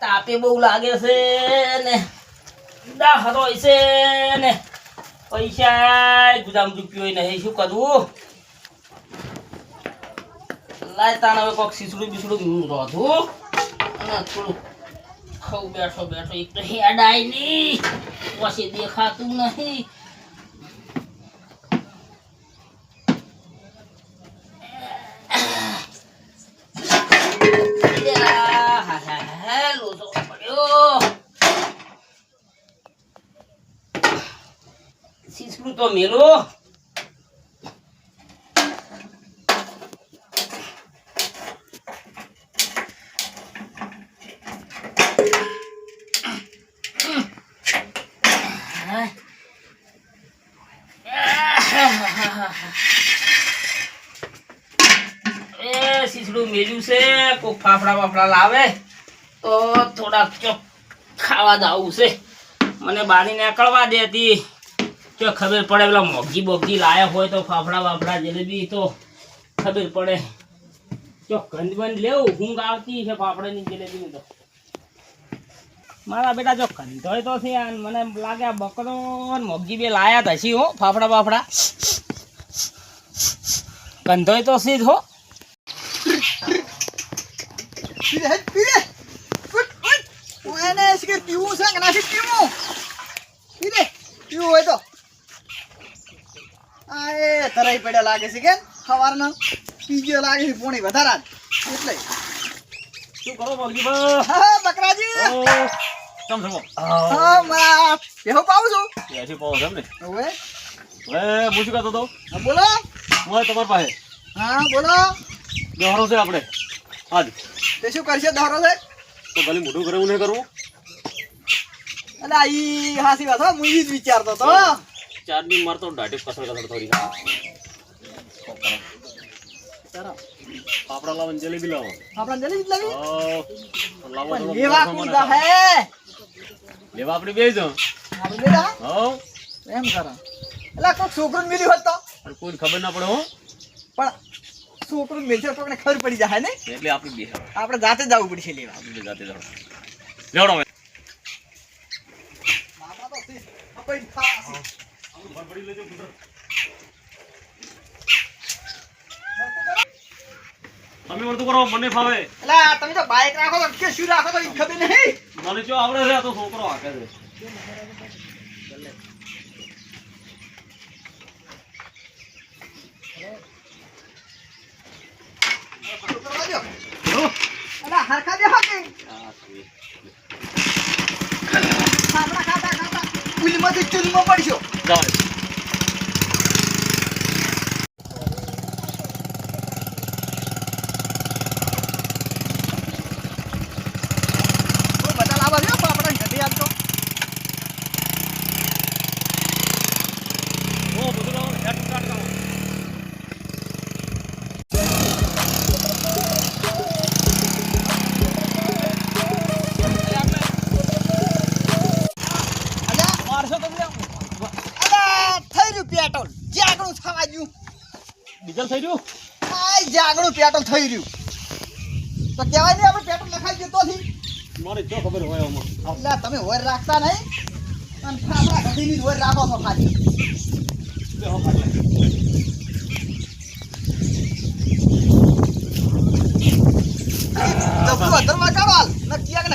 તાપે બહુ લાગે છે ને. દાહ હોય છે ને. પૈસા ગુદામ રૂપિયો નહીં. શું કરવું લાય તાણ હવે કોક સીસડું બીસડું રોધું. અને થોડું ખાઉં બેઠો બેઠો. એક તો હેડાય નહીં. પછી દેખાતું નહીં યા, હા, હા, હા, લોચો પડ્યો. સીસડું તો એ સીસડું મેલ્યું છે, કોક ફાફડા બાફડા લાવે, તો થોડાક ચોક ખાવા જાવું છે. મને બારી નીકળવા દેતી જો ખબર પડે, પેલા મોગી બોગી લાયા હોય તો ફાફડા બાફડા જલેબી તો ખબર પડે. જો ગંધ બંધ લેવું, ઊંઘ આવતી છે ફાફડાની જલેબી તો. મારા બેટા જો કંધોય તો છે મને લાગે આ બકરો મોગી બે લાયા તો હશી હો, ફાફડા બાફડા. કંધોય તો જ હો. પીવું છે કે નાખી પીવું? પીવું હોય તો. એ તરાઈ પડ્યા લાગે છે કે સવારના પીજો લાગે છે પોણી વધારા એટલે. શું કરો મોલજી હા બકરાજી. કેમ સમો હા મારા. બેહો પાવું છું? એસી પાવો છે ને? હવે? હવે હું શું કહેતો તો બોલો. હું તમારી પાસે. હા બોલો. દોહરો છે આપણે. આજ. તે શું કરશે દોરો છે? તો ભલે મોટું કરે એવું નહીં કરવું એટલે આ હાસી વાત હો ઈ જ વિચારતો તો ચાર બી મારતો દાઢી કસર કસર થોડી પાપડા લાવો જલેબી લાવો. લાવી? હા, લાવો લેવા કુદા હે લેવા આપણે બે જ આપણે બેટા હા. એમ કરો એટલે કોઈક છોકરું મિલ્યું હોત તો? અને ખબર ના પડે હો. પણ છોકરું મિલશે કોઈને ખબર પડી જાય ને? એટલે આપણે બે આપણે જાતે જવું પડશે લેવા. આપણે જાતે જાઓ લેવડો હવે તમે વળતું કરો મને ફાવે. એટલે તમે તો બાઈક રાખો તો કે શું રાખો તો ઈ ખબર નહીં. મને જો આવડે છે તો છોકરો હાકે છે. હરખા દેખો કે? આ છે. ખાતા ખાતા ખાતા ઉલમાંથી ચૂલમાં પડશો જાઓ કોઈ બધા લાવવા દ્યો આપણે ઘટી આપતો ઓ બધું લાવો ને, હેડ સ્ટાર્ટ કરો અલ્યા મારશો તમે અલ્યા થઈ રહ્યું પેટ્રોલ જાગણું થવા ગયું ડીઝલ થઈ રહ્યું? આય જાગણું પેટ્રોલ થઈ રહ્યું. તો કહેવાય નહીં આપણે પેટ્રોલ લખાઈ ગયું નથી મારે જો ખબર હોય આમાં. એટલે તમે હોય રાખતા નહીં. અને ખાતા ઘડીની હોર રાખો છો ખાલી.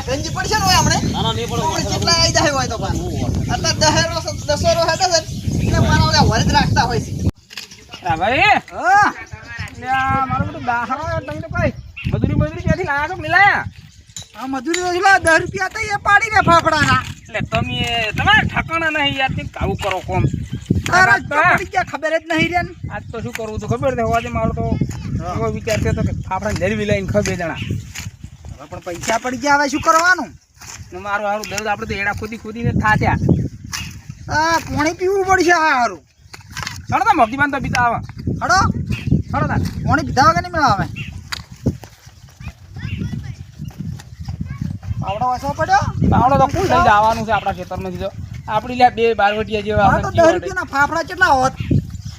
ગંજી પડશે ને હોય હમણે કેટલા આવી જાય હોય તો દહેરો સ- દસેરો હેડે છે એટલે મારા ઓલા રાખતા હોય છે. ભાઈ. મારું બધું દાહરો તમે તો કઈ મજૂરી મજૂરી ક્યાંથી લાયા છો? મિલાયા? આ મજૂરી નથી દસ રૂપિયા તો એ પાડી ને ફાફડાના. એટલે તમે તમારા ઠકાણા નહીં યાર કેમ આવું કરો કોમ? તારા. પડી ગયા ખબર જ નહીં રે. આજ તો શું કરવું તો ખબર છે? હોવાજે મારો તો એવો વિચાર થયો તો કે ફાફડા લેરવી લઈને ખબે જણા. હવે પણ પૈસા પડી ગયા હવે શું કરવાનું? મારું દર્દ આપડે આપણે તો એડા ખોદી ખોદીને થાચ્યા આ પાણી પીવું પડશે આ હારું. ચાલો તો મોગીબાન તો પીતા આવે. હડો. ચાલો તાર. પાણી પીધા વગર નહીં મેળાવે આવડો વાસો પડ્યો? પાવડો તો કુલ થઈ જવાનું છે આપણા ખેતરમાંથી જો આપણી લે બે બારવટિયા જેવા હા તો આપણે દસ જીવડે. રૂપિયાના ફાફડા કેટલા હોત?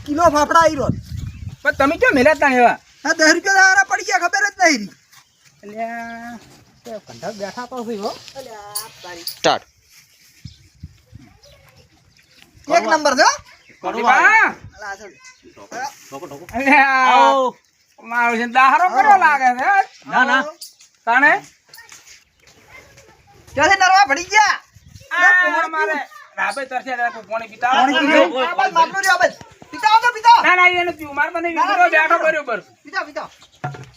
કિલો ફાફડા આવી રોત પણ તમે કેમ મેલ્યા તા એવા? હા દસ રૂપિયા દારા પડી ગયા ખબર જ નહીં અલ્યા એ કંઠા બેઠા તો હોય હો અલ્યા તારી સ્ટાર્ટ એક નંબર છે મારો છે દાહરો કર્યો લાગે છે ના ના. તાણે? ક્યાંથી નરવા પડી ગયા. મારે? રાબે તરસે એટલે પાણી પીતા આવે? પાણી પીધું? આ બાજુ માટલું રહ્યું, આ બાજુ. પીતા તો પીતા. ના ના એને પીવું. મારે મને ના, બેઠો બરોબર. પીતા, પીતા.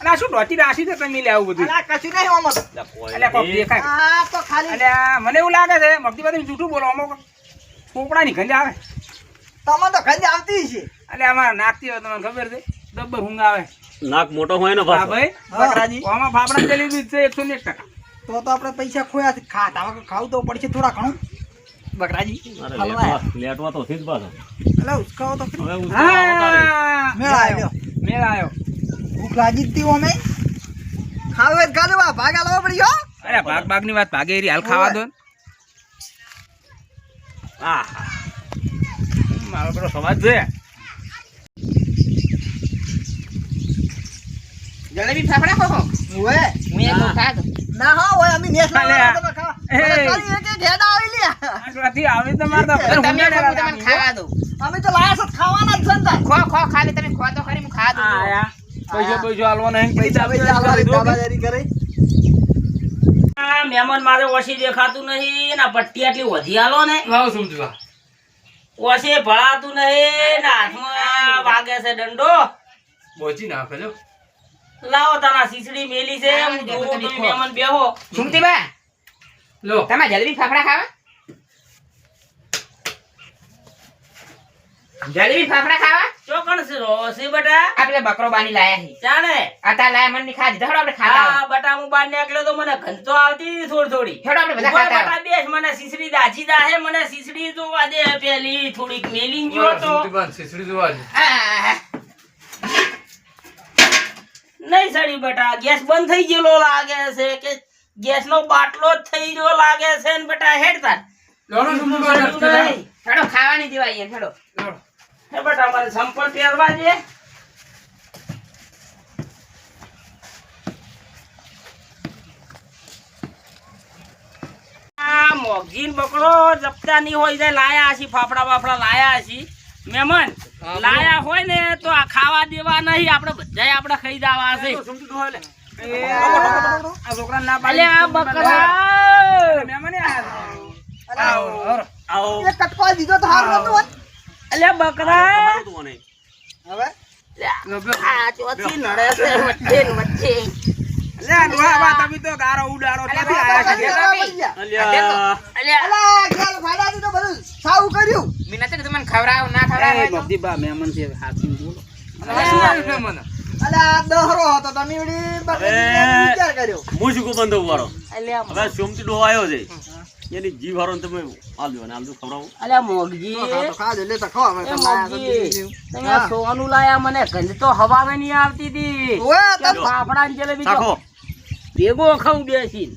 અને શું ડોચી રાશી છે તમે લે આવું બધું? અલા, કશું નહીં આમાં. તો. કોક દેખાય. આ તો ખાલી એટલે મને એવું લાગે છે મગજી તમે જૂઠું બોલો કોકડા ની ગંજ આવે. તમને તો ખંજ આવતી છે. એટલે અમારે નાખતી હોય તમને ખબર છે? ડબ્બર ઊંઘ આવે નાક મોટો હોય ને ભાઈ. બકરાજી. આમાં ફાફડા જલેબી છે એકસો ને ટકા. તો તો આપણે પૈસા ખોયા છે. ખા વગર ખાવું તો પડશે થોડા ઘણું. બકરાજી લેટવા લેટવા તો થી જ પાછો. એટલે ઉસકાવો તો ખરી. હવે ઉસકાવા આવતા રહે. હા મેળ આવ્યો. મેળ આવ્યો. ભૂખ લાગી તી ખાવે આ ભાગા લાવવા પડી હો. અરે ભાગ ભાગની વાત ભાગે એરી હાલ ખાવા દો. ને. મારો પેલો સમાજ છે. જલેબી ફાફડા ખો ઓએ હું એક ખાધો ના હા ઓય અમે નેસ અલે. તો ખાવા એ. અરે ખાલી એક એક હેડા આવી લ્યા. આટલાથી આવી તો મારે તો તમે ઊંઘે ખો, હું ને તમને ખાવા દઉં અમે તો લાયા છે ખાવાના જ છે ખો ખો ખાલી તમે ખો તો ખરી હું ખા દઉં. આયા. પૈસો પૈસો હાલવાનો હે પૈસા પૈસા કરે. મહેમાન મારે ઓછી દેખાતું નહીં ને પટ્ટી આટલી વધી આલો ને. સમજવા. ઓછી ભળાતું નહીં ને હાથમાં વાગે છે દંડો. બોચી નાખે જો લાવો તારા સીસડી મેલી છે હા, જોઉં તમે મહેમાન બેહો. સુમતી બા લો તમે જલેબી ફાફડા ખાવા? જલેબી ફાફડા ખાવા? ચોકણ છે રો છે બટા? આપણે બકરો બાની લાયા હી ચાલે? આતા લાયા મને ખાજ. ધડો આપણે ખાતા હા બટા હું બહાર નીકળ્યો તો મને ઘંટો આવતી થોડી થોડી. હેડો આપણે બધા ખાતા બટા બેસ મને સીસડી દાજી દાહે મને સીસડી તો આજે પેલી થોડીક મેલી ગયો તો આહ, નહીં સડી બટા ગેસ બંધ થઈ ગયેલો લાગે છે કે ગેસ નો બાટલો જ થઈ ગયો લાગે છે ને બટા હેડતા. હેડો ખાવાની દેવાય હેડો હે બટા મારે સંપલ પહેરવા દે. મોગજીન બકરો જપતા નહીં હોય જાય લાયા છી ફાફડા બાફડા લાયા છી મહેમાન લાયા હોય ને તો આ ખાવા દેવા નહીં આપણે બધાય આપણે ખાઈ જવા હશે એ, આ છોકરાને ના પાડી. અલ્યા, આ બકરા. આવો, આવો. કટકો દીધો તો હારું નતું. અલ્યા બકરા. હવે? આ ચોથી નડે છે વચ્ચે વચ્ચે. અલ્યા ડોહા તમે તો ગારો ઉડાડો ક્યાંથી આયા છે. લેવા પડી ગયા. અલ્યા અલ્યા. અલા, ફાડાથી તો બધું સાવું કર્યું. મેં નથી કીધું મને ખવડાવો ના ખવડાવો એ હોય તો. બબ્દી બા મહેમાન છે હાથીને બોલો. અલા દહરો હતો તમે વિચાર કર્યો. હું શું બંધ વાળો અલ્યા હવે સોમતી ડોહો આવ્યો છે. એની જીવ હારો તમે આલજો ને આલજો ખવડાવો. અલ્યા મોગજી. તમે સોનું લાયા મને ગંધ તો હવામાં નહીં આવતી હતી ફાફડા ને જલેબી ભેગો ખાઉં બેસીને.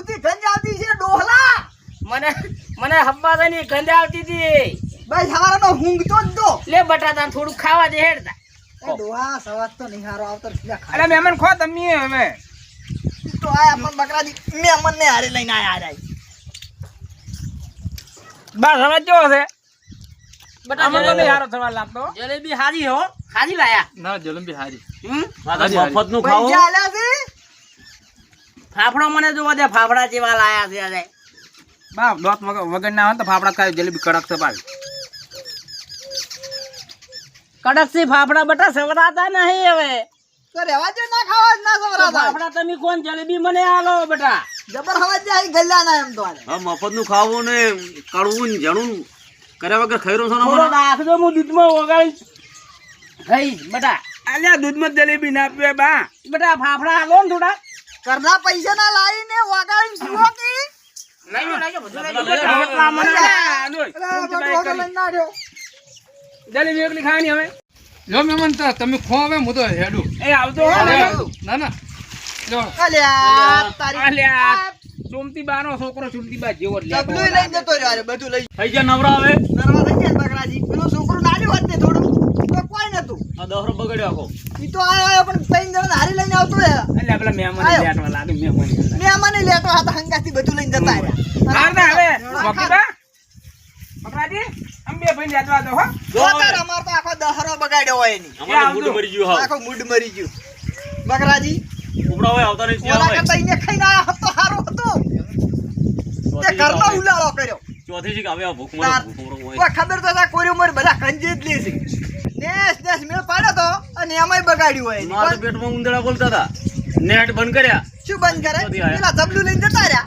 હતી ગંજ આવતી છે ડોહલા. મને મને હબ્બા ની ગંધ આવતી હતી ભાઈ સવારનો ઊંઘતો જ તો લે બટાટા થોડું ખાવા દે હેડતા. ડોહા સવાર તો નિહારો આવતો સીધા મહેમાન ખો તમે હવે. તો આયા પણ બકરાજી મેમન ને હારે લઈને આયા હારે. બસ હવે જો છે? આમાં તો નહીં હારો થવા લાગતો. જલેબી હારી હો. હારી લાયા? ના જલેબી હારી. હમ? મફતનું ખાઓ ફાફડા મને જોવા દે ફાફડા જેવા લાયા છે આજે. બા દોત વગર ના હોય તો ફાફડા ખાય જલેબી કડક છે ભાઈ કડકથી ફાફડા બટા સવરાતા નહીં હવે. તો રેવા દે ના ખાવા જ ના સવરા તમે કોણ જલેબી મને આલો બેટા? જબર હવા જાય ગલ્લા ના એમ તો હા મફતનું ખાવું ને કડવું ને જણું કર્યા વગર ખાઈ રહ્યો છો થોડો હું દૂધમાં ઓગાળી ખાઈશ બટા. અલ્યા દૂધમાં જલેબી ના પીવે બા. બટા ફાફડા આલો ને થોડા. કરના પૈસા ના લાવીને કી. ના રહ્યો. જલેબી એકલી ખાવાની હવે? લો મહેમાન તા તમે ખો હવે હું તો હેડું. એ આવતો ના ના. લો અલ્યા, તારી અલ્યા સોમતી છોકરો સુમતી બા જેવો જ ડબલું લઈને જતો રહ્યો બધું લઈ. થઈ ગયા નવરા હવે? નરવા થઈ ગયા ને બકરાજી પેલું છોકરું નાનું હોત ને થોડું તો કોઈ નતું. આ દહરો બગડ્યો આખો. ઈ તો આયો પણ ત્રણ જણા હારી લઈને આવતો હે એટલે પેલા મહેમાન લેટવા લાગે મહેમાન મેં મને લેતો હતા હંગાથી બધું લઈને જતા રહ્યા. હાર ને હવે. વકીબા પકડાજી આમ બે ભાઈ જાતવા દો હો. જોતાર અમાર તો આખો દહરો બગાડ્યો હોય એની. અમારો મૂડ મરી ગયો આખો મૂડ મરી ગયું. બકરાજી ઉપડા હોય આવતા નહીં ત્યાં કરતા ઈને ખાઈને આયા હોત તો સારું તે ઘરનો ઉલાળો કર્યો. ચોથી છે કે હવે આ ભૂખ મરો ભૂખ હોય. ખબર તો હતા કોરી ઉંમર બધા કંજે જ લે છે. નેસ નેસ મેળ પાડ્યો તો અને એમાંય બગાડ્યું હોય મારા પેટમાં ઉંદરા બોલતા હતા. નેટ બંધ કર્યા. શું બંધ કરે પેલા જબલું લઈને જતા રહ્યા.